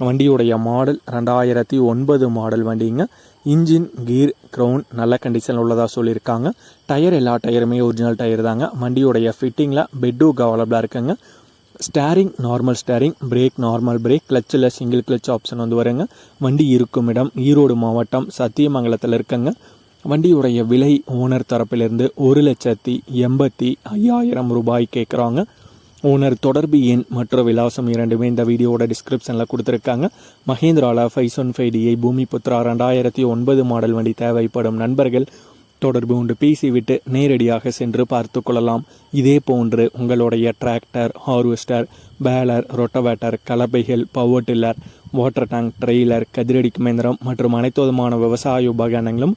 வண்டியுடைய மாடல் ரெண்டாயிரத்தி ஒன்பது மாடல் வண்டிங்க. இன்ஜின் கீர் க்ரௌன் நல்ல கண்டிஷனில் உள்ளதாக சொல்லியிருக்காங்க. டயர் எல்லா டயருமே ஒரிஜினல் டயர் தாங்க. வண்டியுடைய ஃபிட்டிங்கில் பெட்டும் அவைலபிளாக இருக்குங்க. Steering normal steering brake normal brake கிளச்சில் single clutch option வந்து வருங்க. வண்டி இருக்கும் இடம் ஈரோடு மாவட்டம் சத்தியமங்கலத்தில் இருக்குங்க. வண்டியுடைய விலை ஓனர் தரப்பிலிருந்து ஒரு லட்சத்தி எண்பத்தி ஐயாயிரம் ரூபாய் கேட்குறாங்க ஓனர் தொடர்பு எண் மற்றும் விலாசம் இரண்டுமே இந்த வீடியோவோட டிஸ்கிரிப்ஷனில் கொடுத்துருக்காங்க. மஹேந்திராவில் five one five D I Bhoomi Putra ரெண்டாயிரத்தி ஒன்பது மாடல் வண்டி தேவைப்படும் நண்பர்கள். தொடர்பு கொண்டு பேசிவிட்டு நேரடியாக சென்று பார்த்து கொள்ளலாம். இதே போன்று உங்களுடைய tractor harvester baler rotavator கலப்பைகள் power tiller water tank trailer கதிரடிக்கு இயந்திரம் மற்றும் அனைத்து விதமான விவசாய உபகரணங்களும்